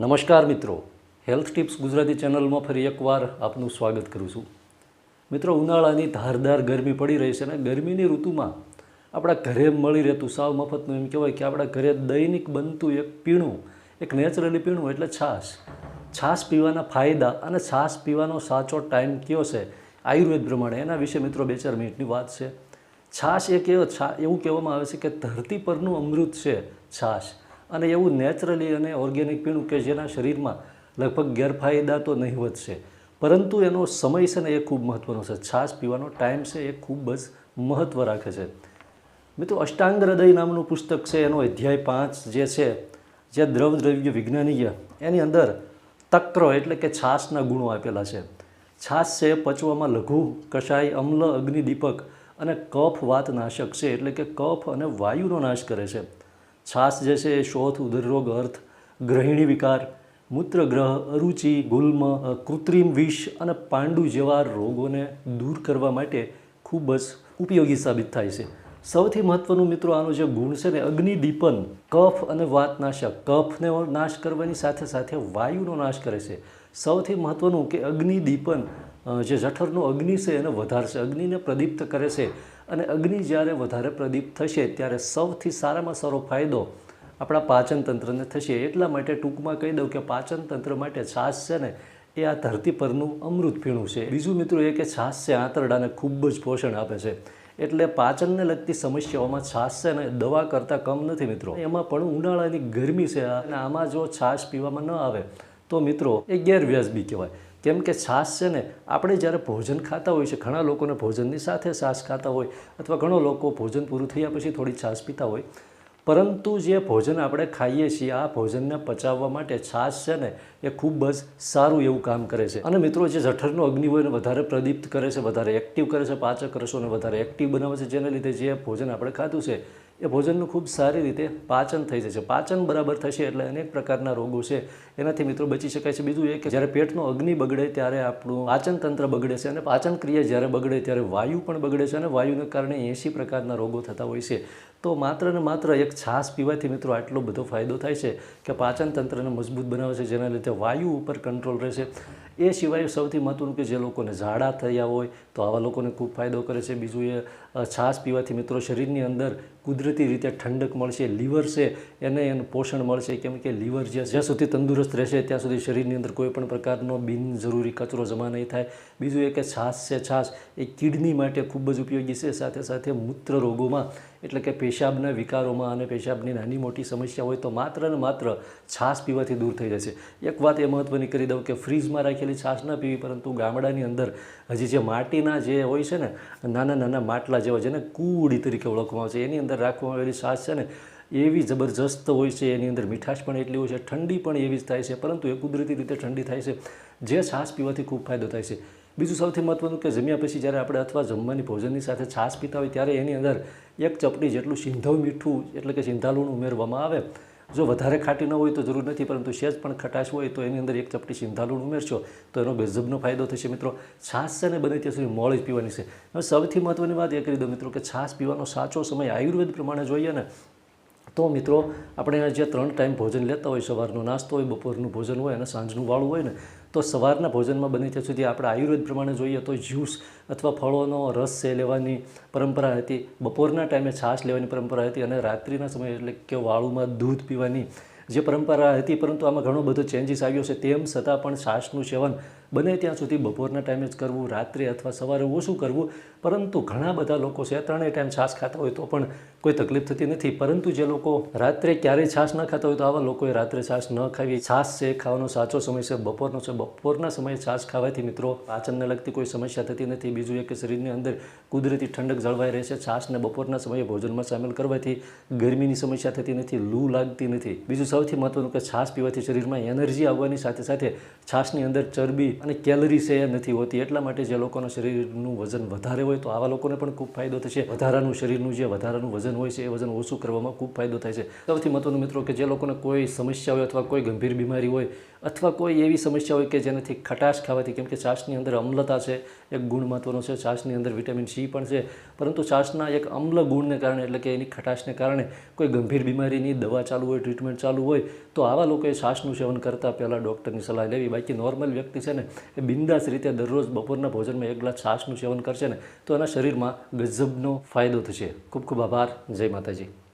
નમસ્કાર મિત્રો. Health tips Gujarati ચેનલમાં ફરી એકવાર આપનું સ્વાગત કરું છું. મિત્રો, ઉનાળાની ધારદાર ગરમી પડી રહી છે અને ગરમીની ઋતુમાં આપણા ઘરે મળી રહેતું સાવ મફતનું એમ કહેવાય કે આપણા ઘરે દૈનિક બનતું એક પીણું, એક નેચરલી પીણું એટલે છાશ. છાશ પીવાના ફાયદા અને છાશ પીવાનો સાચો ટાઈમ કયો છે? આયુર્વેદ પ્રમાણે. એના વિશે મિત્રો બે ચાર મિનિટની વાત છે. છાશ એક એવો છા, એવું કહેવામાં આવે છે કે ધરતી પરનું અમૃત છે છાશ. અને એવું નેચરલી અને ઓર્ગેનિક પીણું કે જેના શરીરમાં લગભગ ગેરફાયદા તો નહીવત છે પરંતુ એનો સમય છે ને એ ખૂબ મહત્ત્વનો છે. છાશ પીવાનો ટાઈમ છે એ ખૂબ જ મહત્ત્વ રાખે છે. મિત્રો, અષ્ટાંગ હૃદય નામનું પુસ્તક છે, એનો અધ્યાય પાંચ જે છે, જે દ્રવ દ્રવ્ય વિજ્ઞાનીય, એની અંદર તક્ર એટલે કે છાશના ગુણો આપેલા છે. છાશ છે પચવામાં લઘુ કષાય અમ્લ, અગ્નિદીપક અને કફ વાત નાશક છે, એટલે કે કફ અને વાયુનો નાશ કરે છે. છાશ જે છે એ શોથ ઉદરરોગ અર્થ, ગ્રહિણી વિકાર, મૂત્રગ્રહ, અરુચિ, ગુલ્મ, કૃત્રિમ વિષ અને પાંડુ જેવા રોગોને દૂર કરવા માટે ખૂબ જ ઉપયોગી સાબિત થાય છે. સૌથી મહત્ત્વનું મિત્રો આનો જે ગુણ છે ને, અગ્નિદીપન, કફ અને વાતનાશક. કફને નાશ કરવાની સાથે સાથે વાયુનો નાશ કરે છે. સૌથી મહત્ત્વનું કે અગ્નિદીપન જે જઠરનો અગ્નિ છે એને વધારશે. અગ્નિને પ્રદીપ્ત કરે છે. અને અગ્નિ જ્યારે વધારે પ્રદીપ્ત થશે, ત્યારે સૌથી સારામાં સારો ફાયદો આપણા પાચન તંત્રને થશે. એટલા માટે ટૂંકમાં કહી દઉં કે પાચન તંત્ર માટે છાશ છે ને, એ આ ધરતી પરનું અમૃત પીણું છે. બીજું મિત્રો એ કે છાશ છે, આંતરડાને ખૂબ જ પોષણ આપે છે. એટલે પાચનને લગતી સમસ્યાઓમાં છાશ છે ને, દવા કરતાં કમ નથી મિત્રો. એમાં પણ ઉનાળાની ગરમી છે, અને આમાં જો છાશ પીવામાં ન આવે, તો મિત્રો એ ગેરવ્યાજબી કહેવાય. કેમ કે છાશ છે ને, આપણે જ્યારે ભોજન ખાતા હોઈએ છે ઘણા લોકોને ભોજનની સાથે છાશ ખાતા હોય, અથવા ઘણા લોકો ભોજન પૂરું થયા પછી થોડી છાશ પીતા હોય. પરંતુ જે ભોજન આપણે ખાઈએ છીએ, આ ભોજનને પચાવવા માટે છાશ છે ને, એ ખૂબ જ સારું એવું કામ કરે છે. અને મિત્રો, જે જઠરનો અગ્નિ હોય એને વધારે પ્રદીપ્ત કરે છે, વધારે એક્ટિવ કરે છે, પાચક રસોને વધારે એક્ટિવ બનાવે છે, જેના લીધે જે ભોજન આપણે ખાધું છે એ ભોજનનું ખૂબ સારી રીતે પાચન થઈ જશે પાચન બરાબર થશે એટલે અનેક પ્રકારના રોગો છે. એનાથી મિત્રો બચી શકાય છે. બીજું એ કે જ્યારે પેટનો અગ્નિ બગડે ત્યારે આપણું પાચન તંત્ર બગડે છે અને પાચન ક્રિયા જ્યારે બગડે ત્યારે વાયુ પણ બગડે છે અને વાયુને કારણે એંશી પ્રકારના રોગો થતા હોય છે. તો માત્ર ને માત્ર એક છાશ પીવાથી મિત્રો આટલો બધો ફાયદો થાય છે કે પાચન તંત્રને મજબૂત બનાવે છે, જેના લીધે વાયુ ઉપર કંટ્રોલ રહેશે. એ સિવાય સૌથી મહત્ત્વનું કે જે લોકોને ઝાડા થયા હોય તો આવા લોકોને ખૂબ ફાયદો કરે છે. બીજું એ છાશ પીવાથી મિત્રો શરીરની અંદર કુદરતી રીતે ઠંડક મળશે, લીવર છે, એને એનું પોષણ મળશે. કેમ કે લીવર જે જ્યાં સુધી તંદુરસ્ત રહેશે, ત્યાં સુધી શરીરની અંદર કોઈ પણ પ્રકારનો બિનજરૂરી કચરો જમા નહીં થાય. બીજું એ કે છાશ છે, છાશ એ કિડની માટે ખૂબ જ ઉપયોગી છે. સાથે સાથે મૂત્ર રોગોમાં, એટલે કે પેશાબના વિકારોમાં અને પેશાબની નાની મોટી સમસ્યા હોય તો માત્ર ને માત્ર છાશ પીવાથી દૂર થઈ જશે. એક વાત એ મહત્ત્વની કરી દઉં કે ફ્રીજમાં રાખેલી છાશ ન પીવી, પરંતુ ગામડાની અંદર હજી જે માટીના જે હોય છે ને, નાના નાના માટલા જેવા જેને કૂડી તરીકે ઓળખવામાં આવે છે. એની અંદર રાખવામાં આવેલી છાશ છે ને, એવી જબરજસ્ત હોય છે. એની અંદર મીઠાશ પણ એટલી હોય છે, ઠંડી પણ એવી જ થાય છે. પરંતુ એ કુદરતી રીતે ઠંડી થાય છે, જે છાશ પીવાથી ખૂબ ફાયદો થાય છે. બીજું સૌથી મહત્ત્વનું કે જમ્યા પછી જ્યારે આપણે અથવા જમવાની ભોજનની સાથે છાશ પીતા હોય ત્યારે એની અંદર એક ચપટી જેટલું સિંધવ મીઠું, એટલે કે સિંધાલુણ ઉમેરવામાં આવે. જો વધારે ખાટી ન હોય તો જરૂર નથી, પરંતુ સહેજ પણ ખટાશ હોય તો એની અંદર એક ચપટી સિંધાલુણ ઉમેરશો તો એનો બેઝબનો ફાયદો થશે મિત્રો. છાશ છે ને બને ત્યાં સુધી મોળ જ પીવાની છે. હવે સૌથી મહત્ત્વની વાત એ કરી દો મિત્રો કે છાશ પીવાનો સાચો સમય આયુર્વેદ પ્રમાણે જોઈએ ને તો મિત્રો, આપણે જે ત્રણ ટાઈમ ભોજન લેતા હોય, સવારનો નાસ્તો હોય, બપોરનું ભોજન હોય અને સાંજનું વાળું હોય ને તો સવારના ભોજનમાં બને ત્યાં સુધી આપણે આયુર્વેદ પ્રમાણે જોઈએ તો જ્યુસ અથવા ફળોનો રસ છે લેવાની પરંપરા હતી. બપોરના ટાઈમે છાશ લેવાની પરંપરા હતી અને રાત્રિના સમયે એટલે કે વાળુમાં દૂધ પીવાની જે પરંપરા હતી, પરંતુ આમાં ઘણો બધો ચેન્જીસ આવ્યો છે. તેમ છતાં પણ છાશનું સેવન બને ત્યાં સુધી બપોરના ટાઈમે જ કરવું, રાત્રે અથવા સવારે ઓછું કરવું, પરંતુ ઘણા બધા લોકો છે, ત્રણેય ટાઈમ છાશ ખાતા હોય તો પણ કોઈ તકલીફ થતી નથી. પરંતુ જે લોકો રાત્રે ક્યારેય છાશ ન ખાતા હોય તો આવા લોકોએ રાત્રે છાશ ન ખાવી. છાશ છે, ખાવાનો સાચો સમય છે, બપોરનો છે. બપોરના સમયે છાશ ખાવાથી મિત્રો પાચનને લગતી કોઈ સમસ્યા થતી નથી. બીજું એક શરીરની અંદર કુદરતી ઠંડક જળવાઈ રહે છે. છાશને બપોરના સમયે ભોજનમાં સામેલ કરવાથી ગરમીની સમસ્યા થતી નથી, લૂ લાગતી નથી. બીજું સૌથી મહત્વનું કે છાશ પીવાથી શરીરમાં એનર્જી આવવાની સાથે સાથે છાશની અંદર ચરબી અને કેલરી છે એ નથી હોતી. એટલા માટે જે લોકોના શરીરનું વજન વધારે હોય તો આવા લોકોને પણ ખૂબ ફાયદો થશે. વધારાનું શરીરનું જે વધારાનું વજન હોય છે એ વજન ઓછું કરવામાં ખૂબ ફાયદો થાય છે. સૌથી મહત્વનું મિત્રો કે જે લોકોને કોઈ સમસ્યા હોય અથવા કોઈ ગંભીર બીમારી હોય અથવા કોઈ એવી સમસ્યા હોય કે જેનાથી ખટાશ ખાવાથી, કેમ કે છાશની અંદર અમ્લતા છે, એક ગુણ મહત્વનો છે. છાશની અંદર વિટામિન સી પણ છે. પરંતુ છાશના એક અમ્લ ગુણને કારણે એટલે કે એની ખટાશને કારણે કોઈ ગંભીર બીમારીની દવા ચાલુ હોય, ટ્રીટમેન્ટ ચાલુ હોય તો આવા લોકોએ છાશનું સેવન કરતાં પહેલાં ડૉક્ટરની સલાહ લેવી. બાકી નોર્મલ વ્યક્તિ છે ને એ બિંદાસ રીતે દરરોજ બપોરના ભોજનમાં એક ગ્લાસ છાશનું સેવન કરશે ને, તો એના શરીરમાં ગજબનો ફાયદો થશે. ખૂબ ખૂબ આભાર. જય માતાજી.